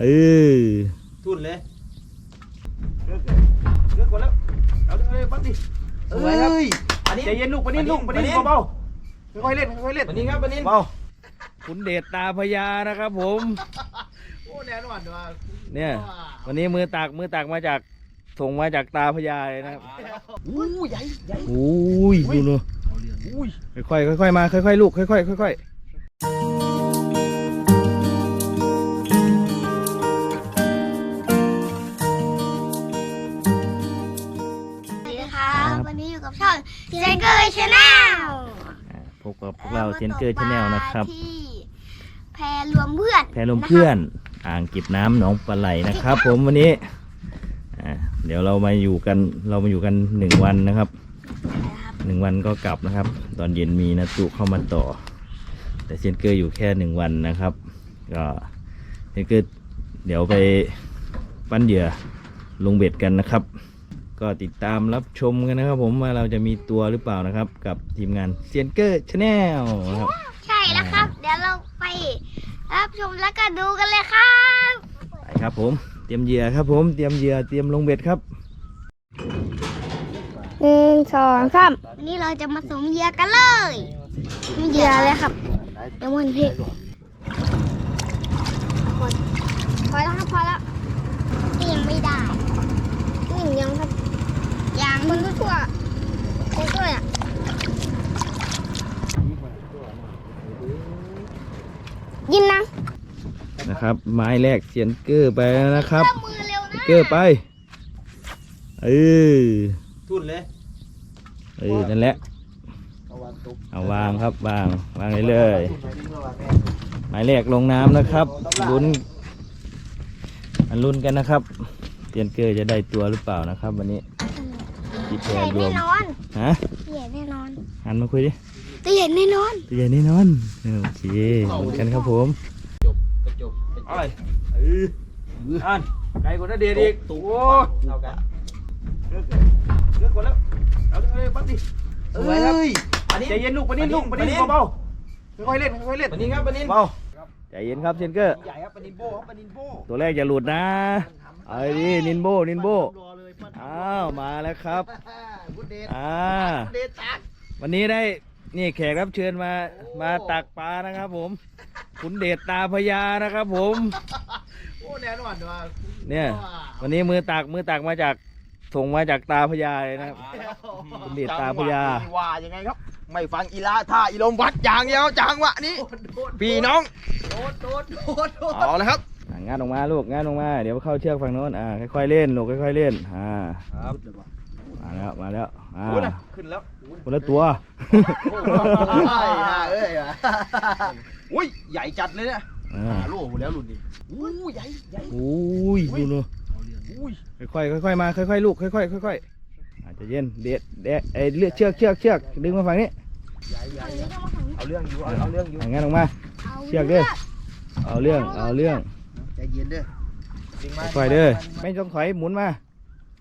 เออทุนเลยเลือกเลยเลือกก่อนแล้วเอาเลยปั๊บดิสวยครับเอ้ยอันนี้ใจเย็นลูกปะนินลูกปะนินเบาๆค่อยๆเล่นค่อยๆเล่นวันนี้ครับวันนี้เบาคุณเดชตาพญานะครับผมโอ้แน่นอนว่าเนี่ย วันนี้มือตักมือตักมาจากส่งมาจากตาพญาเลยนะครับอู้ใหญ่ใหญ่โอ้ยดูเนอะอุ้ยค่อยๆค่อยๆมาค่อยๆลูกค่อยๆค่อยๆ แนลอ่าพบกับพวกเราเซนเกอร์ชาแนลนะครับ ที่แพรรวมเพื่อนแพรลมเพื่อน อ่างเก็บน้ำหนองปลาไหลนะครับ ผมวันนี้อ่าเดี๋ยวเรามาอยู่กันเรามาอยู่กันหนึ่งวันนะครับนะครับหนึ่งวันก็กลับนะครับ ตอนเย็นมีนัตุเข้ามาต่อ แต่เซนเกอร์อยู่แค่หนึ่งวันนะครับ ก็เซนเกอร์เดี๋ยวไปปั้นเหยื่อลงเบ็ดกันนะครับ ก็ติดตามรับชมกันนะครับ ผมว่าเราจะมีตัวหรือเปล่านะครับ กับทีมงานเซียนเกอร์ชาแนลนะครับ ใช่แล้วครับ เดี๋ยวเราไปรับชมแล้วก็ดูกันเลยครับไปครับผมเตรียมเหยื่อครับ ผมเตรียมเหยื่อเตรียมลงเบ็ดครับหนึ่งสองสามวันนี้เราจะมาสมเหยื่อกันเลยมีเหยื่อเลยครับเดี๋ยวมันพี่พอแล้วครับพอแล้วนี่ยังไม่ได้นี่ยังครับ ยังมันก็ทั่วทั่วอะยินนะนะครับ ไม้แรกเซียนเกอร์ไปแล้วนะครับเริ่มมือเร็วนะเกอร์ไปเออทุนเลยเออนั่นแหละเอาวางตุ๊บเอาวางครับวางวางเลยเลยหมายเลขลงน้ำนะครับลุ้นอันลุ้นกันนะครับเตียนเกอร์จะได้ตัวหรือเปล่านะครับ วันนี้ ที่แพใหญ่รรแน่วมนอนฮะใหญ่แน่นอนหันมาคุยดิตัวใหญ่แน่นอนตัวใหญ่แน่นอนโอเคเหมือนกันครับผมจบไปจบไปจบเอ้ยเอออ่านไกลกว่านั้นเดียดอีกตุ๊โอ้เท่ากันเลือกเลยเลือกก่อนแล้วเอาเลยปั๊บดิสวยครับเอ้ยอันนี้ใจเย็นลูกปะนินลูกปะนินปะนินเบาๆค่อยๆเล่นค่อยๆเล่นวันนี้ครับวันนี้เบาใจเย็นครับเซียนเกอร์ใหญ่ครับปะนินโบครับปะนินโบตัวแรกอย่าหลุดนะเอาดินินโบนินโบรอเลย ปั้นอ้าวมาแล้วครับพุดเดชอ่าพุดเดชตักวันนี้ได้นี่แขกรับเชิญมามาตักปลานะครับผมคุณเดชตาพญานะครับผม โอ้แน่นอนว่าเนี่ย วันนี้มือตักมือตักมาจากส่งมาจากตาพญาเลยนะครับคุณเดชตาพญา จังหวะนี้ว่ายังไงครับ ไม่ฟังอีลาท่าอีลมวัดอย่างเดียวจังหวะนี้พี่น้อง โดดโดดโดดโดดเอาละครับอะ งานออกมาลูกงานออกมา เดี๋ยวเข้าเชือกฝั่งโน้นอ่าค่อยๆเล่นลูกค่อยๆเล่นอ่าครับมาแล้วมาแล้วอ่าโอ้นะขึ้นแล้วคนละตัวเอ้ยอุ้ยใหญ่จัดเลยเนี่ยอ่าหาลูกหมดแล้วรุ่นนี้อู้ใหญ่ใหญ่โอ้ยดูเนอะอุ้ยค่อยๆค่อยๆมาค่อยๆลูกค่อยๆค่อยๆอาจจะเย็นเด็ดเด็ดไอ้เลือกเชือกเชือกเชือกดึงมาฝั่งนี้เอาเรื่องอยู่เอาเอาเรื่องอยู่อะงานออกมา เชือกเด้อเอาเรื่องเอาเรื่อง ใจเย็นเด้อจริงไหมค่อยๆเด้อไม่ต้องถอยหมุนมา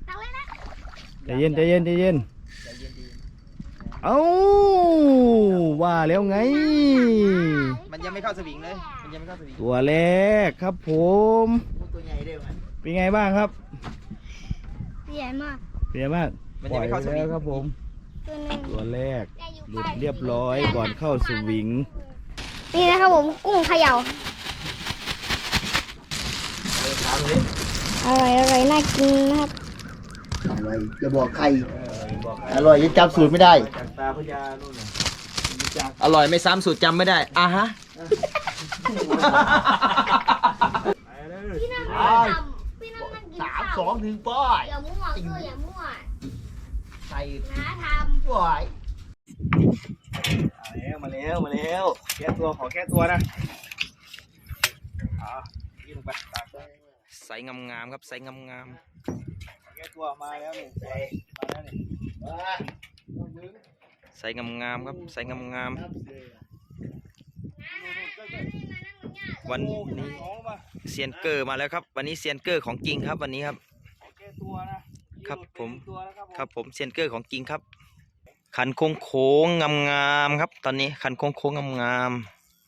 ตักเลยนะใจเย็นใจเย็นใจเย็นใจเย็นดีเอ้าว่าแล้วไง มันยังไม่เข้าสวิงเลย มันยังไม่เข้าสวิงตัวแรกครับผมตัวใหญ่เด้อมันเป็นไงบ้างครับใหญ่มากเป็นไงบ้างมันยังไม่เข้าสปล่วิอยงแล้วครับผม ตัวหนึงตัวแรกหลุดเรียบร้อยก่อนเข้าสวิง นี่นะครับผมกุ้งเขย่า อร่อยอร่อยน่ากินนะครับอร่อยจะบอกใคร อร่อยยังจำสูตรไม่ได้ จากตาพญานู่นน่ะอร่อยไม่ซ้ำสูตรจำไม่ได้อะฮะพี่นั่งนั่งทำพี่นั่งนั่งกินสามข้าวสองหนึ่งป้อยอย่ามั่วก็อย่ามั่วใส่นะทป้อยมาแล้วมาแล้วมาแล้วแก้ตัวขอแก้ตัวนะอ่ายิงไปตัก ใส่งามๆครับใส่งามแกตัวมาแล้วนี่มาแล้วนี่ๆใส่งามๆครับใส่งามๆวันนี้น้องมาเซียนเกอร์มาแล้วครับ วันนี้เซียนเกอร์ของจริงครับวันนี้ครับ แกตัวนะครับผม ตัวแล้วครับผมครับผมเซียนเกอร์ของจริงครับคันโค้งโค้งๆงามๆครับ ตอนนี้คันโค้งโค้งๆงาม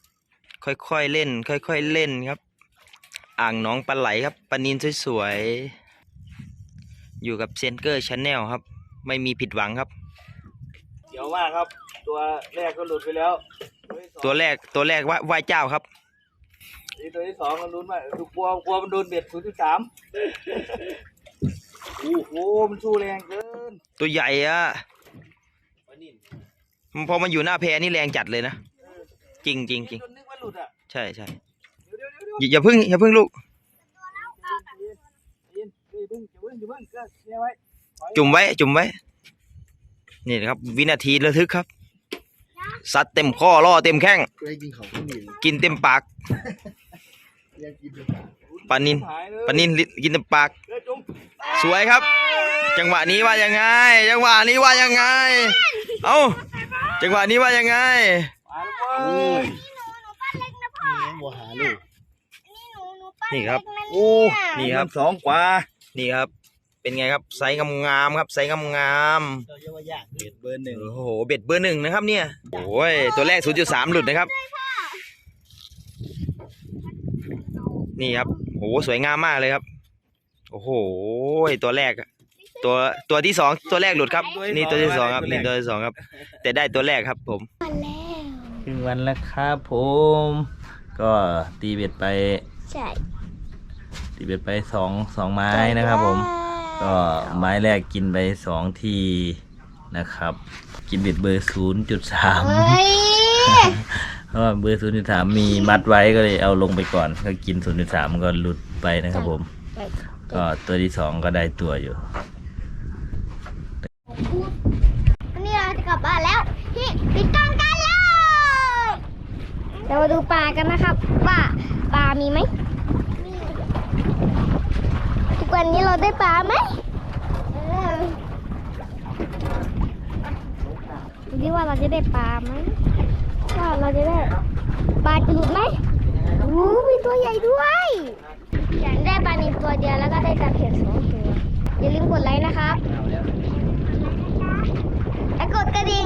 ๆค่อยๆเล่น ค่อยๆเล่นครับ อ่างหน้องปลาไหลครับปลานินสวยๆ อยู่กับเซนเกอร์ชาแนลครับ ไม่มีผิดหวังครับ เดี๋ยวมากครับ ตัวแรกก็หลุดไปแล้ว ตัวแรกตัวแรกว่าไหว้เจ้าครับนี่ตัวที่สองมันลุ้นมากดูกลัวกลัวมันโดนเบ็ดศูนย์จุดสามโอ้โหมันสู้แรงเกิน ตัวใหญ่อะปลานิ่มพอมันอยู่หน้าแพนี่แรงจัดเลยนะ จริงจริงจริงจนนึกว่าหลุดอะใช่ใช่ อย่าอย่าพึ่งอย่าพึ่งลูกเย็นเฮ้ยเพิ่งอย่าเพิ่งอย่าเพิ่งก็เนี่ยไว้จุ่มไว้ จุ่มไว้ นี่นะครับ วินาทีระทึกครับซัดเต็มข้อล่อเต็มแข้งได้กินของข้าวเหนียวกินเต็มปากยังกินอยู่ปลานินหายเลยปลานินลิกินเต็มปากเดี๋ยวจุ่มสวยครับ จังหวะนี้ว่ายังไง จังหวะนี้ว่ายังไง เอ้าจังหวะนี้ว่ายังไงมาแล้วเว้ยบัวหาลูก นี่ครับ โอ้นี่ครับสองกว่า นี่ครับ เป็นไงครับไซส์งามๆครับไซส์งามเราเรียกว่าย่างเด็ดเบอร์หนึ่งๆโอ้โหเบ็ดเบอร์หนึ่งนะครับ เนี่ยโอ้ยตัวแรก0.3หลุดนะครับ นี่ครับโอ้โหสวยงามมากเลยครับ โอ้โหตัวแรกอะตัวตัวที่สองตัวแรกหลุดครับ นี่ตัวที่สองครับนี่ตัวที่สองครับ แต่ได้ตัวแรกครับผมมาแล้วครึ่งวันแล้วครับผม ก็ตีเบ็ดไปใช่ ตีเบ็ดไปสองสองไม้นะครับผม ก็ไม้แรกกินไปสองทีนะครับ กินเบ็ดเบอร์ศูนย์จุดสามเฮ้ยเพราะว่าเบอร์ศูนย์จุดสามมีมัดไว้ก็เลยเอาลงไปก่อน ก็กินศูนย์จุดสามก็หลุดไปนะครับผม ก็ตัวที่สองก็ได้ตัวอยู่วันนี้เราจะกลับบ้านแล้วพี่ปิดกล้องกันแล้วเรามาดูปลากันนะครับ ว่าปลามีไหมมีทุก วันนี้เราได้ปลาไหมดูดิว่าเราจะได้ปลาไหมว่าเราจะได้ปลาจะหลุดไหมโอ้มีตัวใหญ่ด้วยอยากได้ปลาหนิลตัวเดียวแล้วก็ได้ตะเพียนสองตัวอย่าลืมกดไลค์นะครับและกดกระดิ่ง